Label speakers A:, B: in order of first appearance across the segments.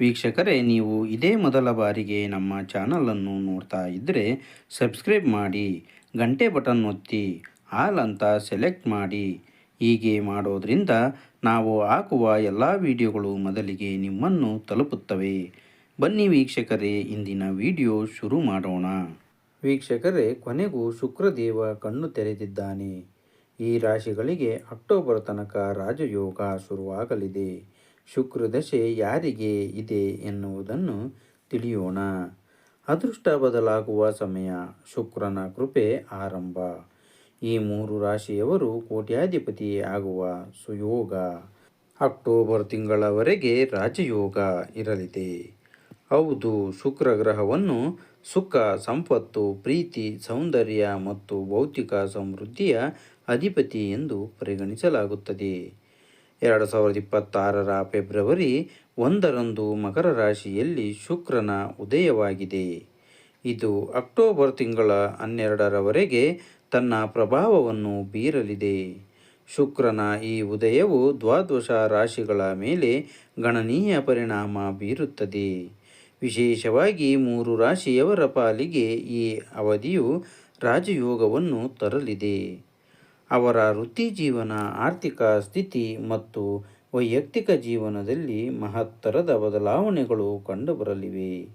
A: ವೀಕ್ಷಕರೇ, ನೀವು ಇದೇ ಮೊದಲ ಬಾರಿಗೆ ನಮ್ಮ ಚಾನಲನ್ನು ನೋಡ್ತಾ ಇದ್ದರೆ ಸಬ್ಸ್ಕ್ರೈಬ್ ಮಾಡಿ, ಗಂಟೆ ಬಟನ್ ಒತ್ತಿ, ಆಲ್ ಅಂತ ಸೆಲೆಕ್ಟ್ ಮಾಡಿ. ಹೀಗೆ ಮಾಡೋದರಿಂದ ನಾವು ಹಾಕುವ ಎಲ್ಲ ವಿಡಿಯೋಗಳು ಮೊದಲಿಗೆ ನಿಮ್ಮನ್ನು ತಲುಪುತ್ತವೆ. ಬನ್ನಿ ವೀಕ್ಷಕರೇ, ಇಂದಿನ ವಿಡಿಯೋ ಶುರು ಮಾಡೋಣ. ವೀಕ್ಷಕರೇ, ಕೊನೆಗೂ ಶುಕ್ರದೇವ ಕಣ್ಣು ತೆರೆದಿದ್ದಾನೆ. ಈ ರಾಶಿಗಳಿಗೆ ಅಕ್ಟೋಬರ್ ತನಕ ರಾಜಯೋಗ ಶುರುವಾಗಲಿದೆ. ಶುಕ್ರ ದಶೆ ಯಾರಿಗೆ ಇದೆ ಎನ್ನುವುದನ್ನು ತಿಳಿಯೋಣ. ಅದೃಷ್ಟ ಬದಲಾಗುವ ಸಮಯ, ಶುಕ್ರನ ಕೃಪೆ ಆರಂಭ. ಈ ಮೂರು ರಾಶಿಯವರು ಕೋಟ್ಯಾಧಿಪತಿ ಆಗುವ ಸುಯೋಗ. ಅಕ್ಟೋಬರ್ ತಿಂಗಳವರೆಗೆ ರಾಜಯೋಗ ಇರಲಿದೆ. ಹೌದು, ಶುಕ್ರ ಗ್ರಹವನ್ನು ಸುಖ, ಸಂಪತ್ತು, ಪ್ರೀತಿ, ಸೌಂದರ್ಯ ಮತ್ತು ಭೌತಿಕ ಸಮೃದ್ಧಿಯ ಅಧಿಪತಿ ಎಂದು ಪರಿಗಣಿಸಲಾಗುತ್ತದೆ. ಎರಡು ಸಾವಿರದ ಇಪ್ಪತ್ತಾರರ ಫೆಬ್ರವರಿ ಒಂದರಂದು ಮಕರ ರಾಶಿಯಲ್ಲಿ ಶುಕ್ರನ ಉದಯವಾಗಿದೆ. ಇದು ಅಕ್ಟೋಬರ್ ತಿಂಗಳ ಹನ್ನೆರಡರವರೆಗೆ ತನ್ನ ಪ್ರಭಾವವನ್ನು ಬೀರಲಿದೆ. ಶುಕ್ರನ ಈ ಉದಯವು ದ್ವಾದಶ ರಾಶಿಗಳ ಮೇಲೆ ಗಣನೀಯ ಪರಿಣಾಮ ಬೀರುತ್ತದೆ. ವಿಶೇಷವಾಗಿ ಮೂರು ರಾಶಿಯವರ ಪಾಲಿಗೆ ಈ ಅವಧಿಯು ರಾಜಯೋಗವನ್ನು ತರಲಿದೆ. ಅವರ ವೃತ್ತಿ ಜೀವನ, ಆರ್ಥಿಕ ಸ್ಥಿತಿ ಮತ್ತು ವೈಯಕ್ತಿಕ ಜೀವನದಲ್ಲಿ ಮಹತ್ತರದ ಬದಲಾವಣೆಗಳು ಕಂಡುಬರಲಿವೆ.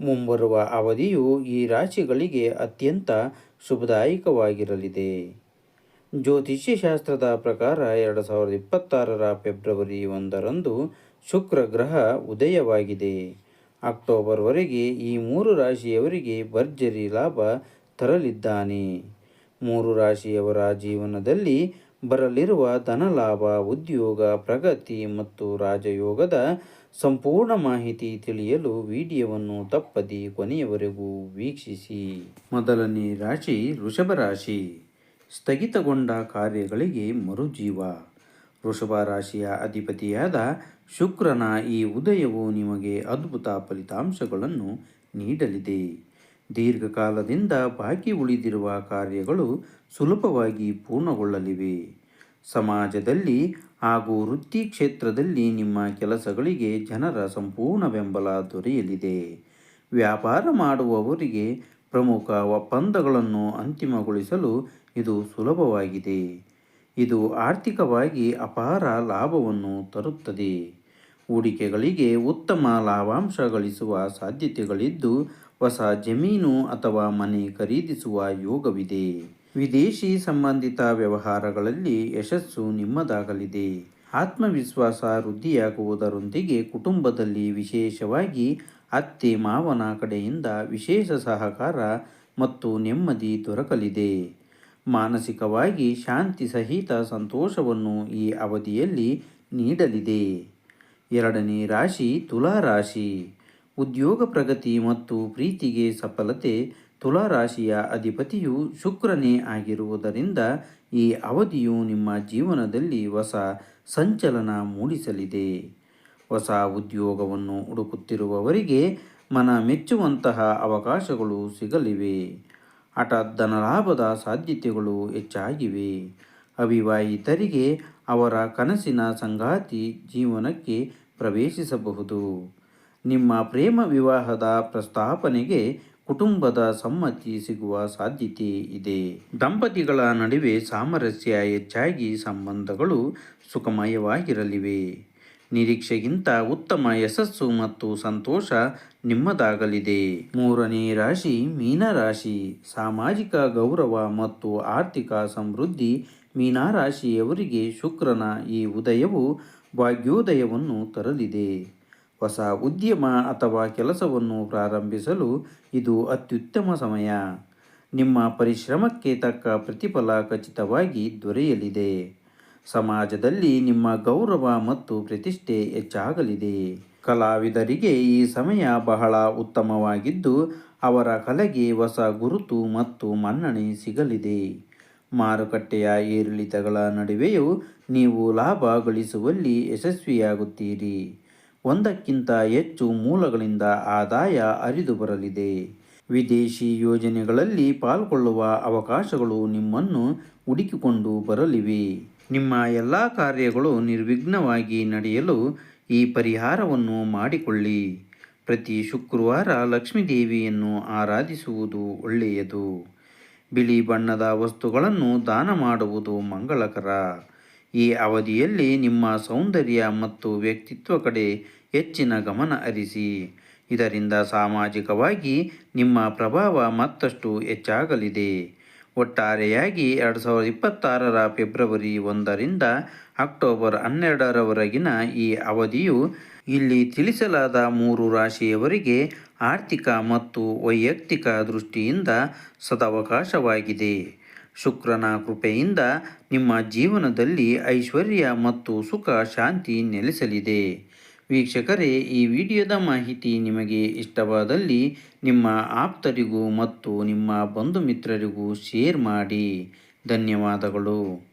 A: ಮುಂಬರುವ ಅವಧಿಯು ಈ ರಾಶಿಗಳಿಗೆ ಅತ್ಯಂತ ಶುಭದಾಯಕವಾಗಿರಲಿದೆ. ಜ್ಯೋತಿಷ್ಯಶಾಸ್ತ್ರದ ಪ್ರಕಾರ ಎರಡು ಸಾವಿರದ ಇಪ್ಪತ್ತಾರರ ಫೆಬ್ರವರಿ ಒಂದರಂದು ಶುಕ್ರ ಗ್ರಹ ಉದಯವಾಗಿದೆ. ಅಕ್ಟೋಬರ್ವರೆಗೆ ಈ ಮೂರು ರಾಶಿಯವರಿಗೆ ಭರ್ಜರಿ ಲಾಭ ತರಲಿದ್ದಾನೆ. ಮೂರು ರಾಶಿಯವರ ಜೀವನದಲ್ಲಿ ಬರಲಿರುವ ಧನಲಾಭ, ಉದ್ಯೋಗ, ಪ್ರಗತಿ ಮತ್ತು ರಾಜಯೋಗದ ಸಂಪೂರ್ಣ ಮಾಹಿತಿ ತಿಳಿಯಲು ವಿಡಿಯೋವನ್ನು ತಪ್ಪದಿ ಕೊನೆಯವರೆಗೂ ವೀಕ್ಷಿಸಿ. ಮೊದಲನೇ ರಾಶಿ ವೃಷಭ ರಾಶಿ. ಸ್ಥಗಿತಗೊಂಡ ಕಾರ್ಯಗಳಿಗೆ ಮರುಜೀವ. ವೃಷಭ ರಾಶಿಯ ಅಧಿಪತಿಯಾದ ಶುಕ್ರನ ಈ ಉದಯವು ನಿಮಗೆ ಅದ್ಭುತ ಫಲಿತಾಂಶಗಳನ್ನು ನೀಡಲಿದೆ. ದೀರ್ಘಕಾಲದಿಂದ ಬಾಕಿ ಉಳಿದಿರುವ ಕಾರ್ಯಗಳು ಸುಲಭವಾಗಿ ಪೂರ್ಣಗೊಳ್ಳಲಿವೆ. ಸಮಾಜದಲ್ಲಿ ಹಾಗೂ ವೃತ್ತಿ ಕ್ಷೇತ್ರದಲ್ಲಿ ನಿಮ್ಮ ಕೆಲಸಗಳಿಗೆ ಜನರ ಸಂಪೂರ್ಣ ಬೆಂಬಲ ದೊರೆಯಲಿದೆ. ವ್ಯಾಪಾರ ಮಾಡುವವರಿಗೆ ಪ್ರಮುಖ ಒಪ್ಪಂದಗಳನ್ನು ಅಂತಿಮಗೊಳಿಸಲು ಇದು ಸುಲಭವಾಗಿದೆ. ಇದು ಆರ್ಥಿಕವಾಗಿ ಅಪಾರ ಲಾಭವನ್ನು ತರುತ್ತದೆ. ಹೂಡಿಕೆಗಳಿಗೆ ಉತ್ತಮ ಲಾಭಾಂಶ ಗಳಿಸುವ ಸಾಧ್ಯತೆಗಳಿದ್ದು ಹೊಸ ಜಮೀನು ಅಥವಾ ಮನೆ ಖರೀದಿಸುವ ಯೋಗವಿದೆ. ವಿದೇಶಿ ಸಂಬಂಧಿತ ವ್ಯವಹಾರಗಳಲ್ಲಿ ಯಶಸ್ಸು ನಿಮ್ಮದಾಗಲಿದೆ. ಆತ್ಮವಿಶ್ವಾಸ ವೃದ್ಧಿಯಾಗುವುದರೊಂದಿಗೆ ಕುಟುಂಬದಲ್ಲಿ ವಿಶೇಷವಾಗಿ ಅತ್ತೆ ಮಾವನ ಕಡೆಯಿಂದ ವಿಶೇಷ ಸಹಕಾರ ಮತ್ತು ನೆಮ್ಮದಿ ದೊರಕಲಿದೆ. ಮಾನಸಿಕವಾಗಿ ಶಾಂತಿ ಸಹಿತ ಸಂತೋಷವನ್ನು ಈ ಅವಧಿಯಲ್ಲಿ ನೀಡಲಿದೆ. ಎರಡನೇ ರಾಶಿ ತುಲಾ ರಾಶಿ ಉದ್ಯೋಗ ಪ್ರಗತಿ ಮತ್ತು ಪ್ರೀತಿಗೆ ಸಫಲತೆ ತುಲಾರಾಶಿಯ ಅಧಿಪತಿಯು ಶುಕ್ರನೇ ಆಗಿರುವುದರಿಂದ ಈ ಅವಧಿಯು ನಿಮ್ಮ ಜೀವನದಲ್ಲಿ ಹೊಸ ಸಂಚಲನ ಮೂಡಿಸಲಿದೆ. ಹೊಸ ಉದ್ಯೋಗವನ್ನು ಹುಡುಕುತ್ತಿರುವವರಿಗೆ ಮನ ಮೆಚ್ಚುವಂತಹ ಅವಕಾಶಗಳು ಸಿಗಲಿವೆ. ಹಠಾತ್ ಧನಲಾಭದ ಸಾಧ್ಯತೆಗಳು ಹೆಚ್ಚಾಗಿವೆ. ಅವಿವಾಹಿತರಿಗೆ ಅವರ ಕನಸಿನ ಸಂಗಾತಿ ಜೀವನಕ್ಕೆ ಪ್ರವೇಶಿಸಬಹುದು. ನಿಮ್ಮ ಪ್ರೇಮ ವಿವಾಹದ ಪ್ರಸ್ತಾಪನೆಗೆ ಕುಟುಂಬದ ಸಮ್ಮತಿ ಸಿಗುವ ಸಾಧ್ಯತೆ ಇದೆ. ದಂಪತಿಗಳ ನಡುವೆ ಸಾಮರಸ್ಯ ಹೆಚ್ಚಾಗಿ ಸಂಬಂಧಗಳು ಸುಖಮಯವಾಗಿರಲಿವೆ. ನಿರೀಕ್ಷೆಗಿಂತ ಉತ್ತಮ ಯಶಸ್ಸು ಮತ್ತು ಸಂತೋಷ ನಿಮ್ಮದಾಗಲಿದೆ. ಮೂರನೇ ರಾಶಿ ಮೀನರಾಶಿ ಸಾಮಾಜಿಕ ಗೌರವ ಮತ್ತು ಆರ್ಥಿಕ ಸಮೃದ್ಧಿ ಮೀನಾರಾಶಿಯವರಿಗೆ ಶುಕ್ರನ ಈ ಉದಯವು ಭಾಗ್ಯೋದಯವನ್ನು ತರಲಿದೆ. ಹೊಸ ಉದ್ಯಮ ಅಥವಾ ಕೆಲಸವನ್ನು ಪ್ರಾರಂಭಿಸಲು ಇದು ಅತ್ಯುತ್ತಮ ಸಮಯ. ನಿಮ್ಮ ಪರಿಶ್ರಮಕ್ಕೆ ತಕ್ಕ ಪ್ರತಿಫಲ ಖಚಿತವಾಗಿ ದೊರೆಯಲಿದೆ. ಸಮಾಜದಲ್ಲಿ ನಿಮ್ಮ ಗೌರವ ಮತ್ತು ಪ್ರತಿಷ್ಠೆ ಹೆಚ್ಚಾಗಲಿದೆ. ಕಲಾವಿದರಿಗೆ ಈ ಸಮಯ ಬಹಳ ಉತ್ತಮವಾಗಿದ್ದು, ಅವರ ಕಲೆಗೆ ಹೊಸ ಗುರುತು ಮತ್ತು ಮನ್ನಣೆ ಸಿಗಲಿದೆ. ಮಾರುಕಟ್ಟೆಯ ಏರಿಳಿತಗಳ ನಡುವೆಯೂ ನೀವು ಲಾಭ ಗಳಿಸುವಲ್ಲಿ ಯಶಸ್ವಿಯಾಗುತ್ತೀರಿ. ಒಂದಕ್ಕಿಂತ ಹೆಚ್ಚು ಮೂಲಗಳಿಂದ ಆದಾಯ ಅರಿದು ಬರಲಿದೆ. ವಿದೇಶಿ ಯೋಜನೆಗಳಲ್ಲಿ ಪಾಲ್ಗೊಳ್ಳುವ ಅವಕಾಶಗಳು ನಿಮ್ಮನ್ನು ಹುಡುಕಿಕೊಂಡು ಬರಲಿವೆ. ನಿಮ್ಮ ಎಲ್ಲ ಕಾರ್ಯಗಳು ನಿರ್ವಿಘ್ನವಾಗಿ ನಡೆಯಲು ಈ ಪರಿಹಾರವನ್ನು ಮಾಡಿಕೊಳ್ಳಿ. ಪ್ರತಿ ಶುಕ್ರವಾರ ಲಕ್ಷ್ಮೀದೇವಿಯನ್ನು ಆರಾಧಿಸುವುದು ಒಳ್ಳೆಯದು. ಬಿಳಿ ಬಣ್ಣದ ವಸ್ತುಗಳನ್ನು ದಾನ ಮಾಡುವುದು ಮಂಗಳಕರ. ಈ ಅವಧಿಯಲ್ಲಿ ನಿಮ್ಮ ಸೌಂದರ್ಯ ಮತ್ತು ವ್ಯಕ್ತಿತ್ವ ಕಡೆ ಹೆಚ್ಚಿನ ಗಮನ ಹರಿಸಿ. ಇದರಿಂದ ಸಾಮಾಜಿಕವಾಗಿ ನಿಮ್ಮ ಪ್ರಭಾವ ಮತ್ತಷ್ಟು ಹೆಚ್ಚಾಗಲಿದೆ. ಒಟ್ಟಾರೆಯಾಗಿ ಎರಡು ಸಾವಿರದ ಇಪ್ಪತ್ತಾರರ ಫೆಬ್ರವರಿ ಒಂದರಿಂದ ಅಕ್ಟೋಬರ್ ಹನ್ನೆರಡರವರೆಗಿನ ಈ ಅವಧಿಯು ಇಲ್ಲಿ ತಿಳಿಸಲಾದ ಮೂರು ರಾಶಿಯವರಿಗೆ ಆರ್ಥಿಕ ಮತ್ತು ವೈಯಕ್ತಿಕ ದೃಷ್ಟಿಯಿಂದ ಸದವಕಾಶವಾಗಿದೆ. ಶುಕ್ರನ ಕೃಪೆಯಿಂದ ನಿಮ್ಮ ಜೀವನದಲ್ಲಿ ಐಶ್ವರ್ಯ ಮತ್ತು ಸುಖ, ಶಾಂತಿ ನೆಲೆಸಲಿದೆ. ವೀಕ್ಷಕರೇ, ಈ ವಿಡಿಯೋದ ಮಾಹಿತಿ ನಿಮಗೆ ಇಷ್ಟವಾದಲ್ಲಿ ನಿಮ್ಮ ಆಪ್ತರಿಗೂ ಮತ್ತು ನಿಮ್ಮ ಬಂಧು ಮಿತ್ರರಿಗೂ ಶೇರ್ ಮಾಡಿ. ಧನ್ಯವಾದಗಳು.